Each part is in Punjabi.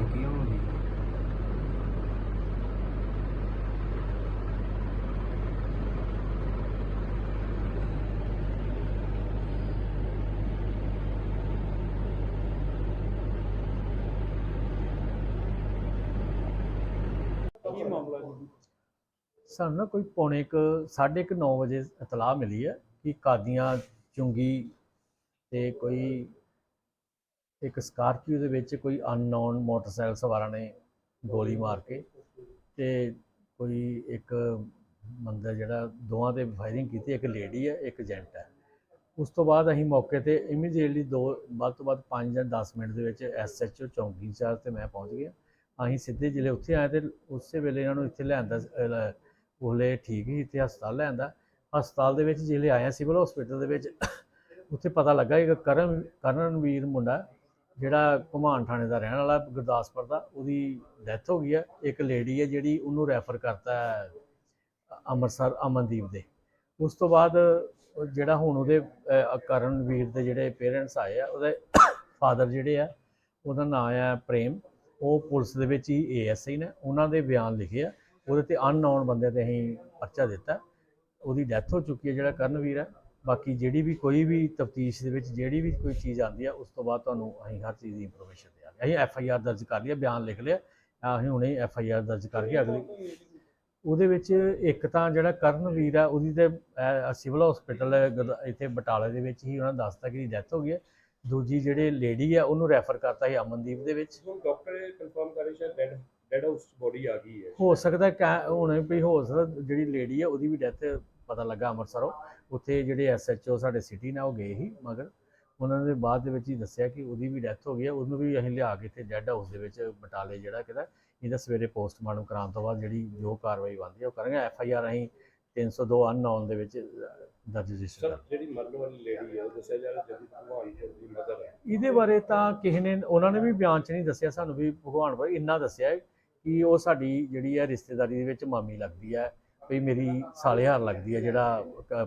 campeão ali. सू कोई पौने एक साढ़े एक नौ बजे इतलाह मिली है कि कादिया चुंगी कोई ਇੱਕ ਸਕਾਰਪੀਓ ਦੇ ਵਿੱਚ ਕੋਈ ਅਨਨੋਨ ਮੋਟਰਸਾਈਕਲ ਸਵਾਰਾਂ ਨੇ ਗੋਲੀ ਮਾਰ ਕੇ ਤੇ ਕੋਈ ਇੱਕ ਬੰਦਾ ਜਿਹੜਾ ਦੋਵਾਂ ਤੇ ਫਾਇਰਿੰਗ ਕੀਤੀ ਇੱਕ ਲੇਡੀ ਹੈ ਇੱਕ ਜੈਂਟ ਹੈ। ਉਸ ਤੋਂ ਬਾਅਦ ਅਸੀਂ ਮੌਕੇ ਤੇ ਇਮੀਡੀਏਟਲੀ ਦੋ ਵੱਧ ਤੋਂ ਵੱਧ 5 ਜਾਂ 10 ਮਿੰਟ ਦੇ ਵਿੱਚ ਐਸਐਚਓ ਚੌਂਕੀ ਇੰਚਾਰਜ ਤੇ ਮੈਂ ਪਹੁੰਚ ਗਿਆ। ਅਸੀਂ ਸਿੱਧੇ ਜ਼ਿਲ੍ਹੇ ਉੱਥੇ ਆਏ ਤੇ ਉਸੇ ਵੇਲੇ ਇਹਨਾਂ ਨੂੰ ਇੱਥੇ ਲਿਆਂਦਾ ਅਹ, ਉਹਲੇ ਠੀਕ ਹੀ ਇੱਥੇ ਹਸਪਤਾਲ ਲਿਆਂਦਾ। ਹਸਪਤਾਲ ਦੇ ਵਿੱਚ ਜਿਹੜੇ ਆਇਆ ਸਿਵਲ ਹਸਪੀਟਲ ਦੇ ਵਿੱਚ। ਉੱਥੇ ਪਤਾ ਲੱਗਾ ਕਿ ਕਰਨ ਕਰਨਵੀਰ ਮੁੰਡਾ ਜਿਹੜਾ ਘੁਮਾਣ ਥਾਣੇ ਦਾ ਰਹਿਣ ਵਾਲਾ ਗੁਰਦਾਸਪੁਰ ਦਾ, ਉਹਦੀ ਡੈਥ ਹੋ ਗਈ ਹੈ। ਇੱਕ ਲੇਡੀ ਹੈ ਜਿਹੜੀ ਉਹਨੂੰ ਰੈਫਰ ਕਰਤਾ ਅੰਮ੍ਰਿਤਸਰ ਅਮਨਦੀਪ ਦੇ। ਉਸ ਤੋਂ ਬਾਅਦ ਜਿਹੜਾ ਹੁਣ ਉਹਦੇ ਕਰਨਵੀਰ ਦੇ ਜਿਹੜੇ ਪੇਰੈਂਟਸ ਆਏ ਆ, ਉਹਦੇ ਫਾਦਰ ਜਿਹੜੇ ਆ, ਉਹਦਾ ਨਾਮ ਆ ਪ੍ਰੇਮ। ਉਹ ਪੁਲਿਸ ਦੇ ਵਿੱਚ ਹੀ ਏਐਸਆਈ ਨੇ, ਉਹਨਾਂ ਦੇ ਬਿਆਨ ਲਿਖੇ ਆ। ਉਹਦੇ ਤੇ ਅਨਨੋਨ ਬੰਦੇ ਤੇ ਅਸੀਂ ਪਰਚਾ ਦਿੱਤਾ। ਉਹਦੀ ਡੈਥ ਹੋ ਚੁੱਕੀ ਹੈ ਜਿਹੜਾ ਕਰਨਵੀਰ ਹੈ। ਬਾਕੀ ਜਿਹੜੀ ਵੀ ਕੋਈ ਵੀ ਤਫਤੀਸ਼ ਦੇ ਵਿੱਚ ਜਿਹੜੀ ਵੀ ਕੋਈ ਚੀਜ਼ ਆਉਂਦੀ ਆ ਉਸ ਤੋਂ ਬਾਅਦ ਤੁਹਾਨੂੰ ਅਸੀਂ ਹਰ ਚੀਜ਼ ਦੀ ਇਨਫੋਰਮੇਸ਼ਨ ਦਿਆਂਗੇ ਅਸੀਂ ਐਫ ਆਈ ਆਰ ਦਰਜ ਕਰ ਲਿਆ ਬਿਆਨ ਲਿਖ ਲਿਆ। ਅਸੀਂ ਹੁਣੇ ਐਫ ਆਈ ਆਰ ਦਰਜ ਕਰਕੇ ਅਗਲੀ। ਉਹਦੇ ਵਿੱਚ ਇੱਕ ਤਾਂ ਜਿਹੜਾ ਕਰਨਵੀਰ ਆ ਉਹਦੀ ਤੇ ਸਿਵਲ ਹਸਪੀਟਲ ਇੱਥੇ ਬਟਾਲੇ ਦੇ ਵਿੱਚ ਹੀ ਉਹਨਾਂ ਦੱਸਤਾ ਕਿ ਡੈਥ ਹੋ ਗਈ ਹੈ ਦੂਜੀ ਜਿਹੜੇ ਲੇਡੀ ਆ ਉਹਨੂੰ ਰੈਫਰ ਕਰਤਾ ਸੀ ਅਮਨਦੀਪ ਦੇ ਵਿੱਚ। ਡਾਕਟਰ ਕਨਫਰਮ ਕਰੇ ਸ਼ਾਇਦ ਡੈਡ ਡੈਡ ਹਾਊਸ ਬੋਡੀ ਆ ਗਈ ਹੈ। ਹੋ ਸਕਦਾ ਕੈ- ਹੁਣ ਵੀ ਹੋ ਸਕਦਾ ਜਿਹੜੀ ਲੇਡੀ ਆ ਉਹਦੀ ਵੀ ਡੈਥ ਪਤਾ ਲੱਗਾ ਅੰਮ੍ਰਿਤਸਰੋਂ। ਉੱਥੇ ਜਿਹੜੇ ਐਸਐਚਓ ਸਾਡੇ ਸਿਟੀ ਨੇ ਉਹ ਗਏ ਸੀ ਮਗਰ ਉਹਨਾਂ ਨੇ ਬਾਅਦ ਦੇ ਵਿੱਚ ਹੀ ਦੱਸਿਆ ਕਿ ਉਹਦੀ ਵੀ ਡੈਥ ਹੋ ਗਈ ਹੈ। ਉਹਨੂੰ ਵੀ ਅਸੀਂ ਲਿਆ ਕੇ ਇੱਥੇ ਡੈੱਡ ਹਾਊਸ ਦੇ ਵਿੱਚ ਬਟਾਲੇ ਜਿਹੜਾ ਕਿਦਾ ਇਹਦਾ ਸਵੇਰੇ ਪੋਸਟਮਾਰਟਮ ਕਰਾਉਣ ਤੋਂ ਬਾਅਦ ਜਿਹੜੀ ਜੋ ਕਾਰਵਾਈ ਬਣਦੀ ਹੈ ਉਹ ਕਰਾਂਗੇ ਐਫ ਆਈ ਆਰ ਅਸੀਂ 302 ਅਨਨੋਨ ਦੇ ਵਿੱਚ ਦਰਜ ਰਜਿਸਟਰ ਜਿਹੜੀ ਮਰਨ ਵਾਲੀ ਲੇਡੀ ਹੈ ਉਹ ਦੱਸਿਆ ਜਾ ਰਿਹਾ ਜਦੀ ਭਗਵਾਨਪੁਰ ਦੀ ਮਦਰ ਹੈ। ਇਹਦੇ ਬਾਰੇ ਤਾਂ ਕਿਸੇ ਨੇ ਉਹਨਾਂ ਨੇ ਵੀ ਬਿਆਨ 'ਚ ਨਹੀਂ ਦੱਸਿਆ ਸਾਨੂੰ ਵੀ ਭਗਵਾਨ ਭਾਈ ਇੰਨਾ ਦੱਸਿਆ ਕਿ ਉਹ ਸਾਡੀ ਜਿਹੜੀ ਹੈ ਰਿਸ਼ਤੇਦਾਰੀ ਦੇ ਵਿੱਚ ਮਾਮੀ ਲੱਗਦੀ ਹੈ। ਵੀ ਮੇਰੀ ਸਾਲੇਹਾਰ ਲੱਗਦੀ ਹੈ ਜਿਹੜਾ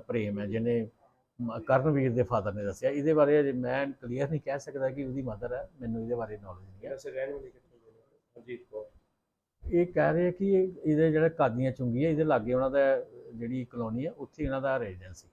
ਪ੍ਰੇਮ ਹੈ ਜਿਹਨੇ ਕਰਨਵੀਰ ਦੇ ਫਾਦਰ ਨੇ ਦੱਸਿਆ। ਇਹਦੇ ਬਾਰੇ ਅਜੇ ਮੈਂ ਕਲੀਅਰ ਨਹੀਂ ਕਹਿ ਸਕਦਾ ਕਿ ਉਹਦੀ ਮਦਰ ਹੈ ਮੈਨੂੰ ਇਹਦੇ ਬਾਰੇ ਨੌਲੇਜ ਨਹੀਂ ਹੈ। ਅਜੀਤ ਕੌਰ। ਇਹ ਕਹਿ ਰਹੇ ਕਿ ਇਹ- ਇਹਦੇ ਜਿਹੜੇ ਕਾਦੀਆਂ ਚੁੰਗੀ ਹੈ ਇਹਦੇ ਲਾਗੇ ਉਹਨਾਂ ਦਾ ਜਿਹੜੀ ਕਲੋਨੀ ਹੈ ਉੱਥੇ ਇਹਨਾਂ ਦਾ ਰੈਜ਼ੀਡੈਂਸ ਸੀ।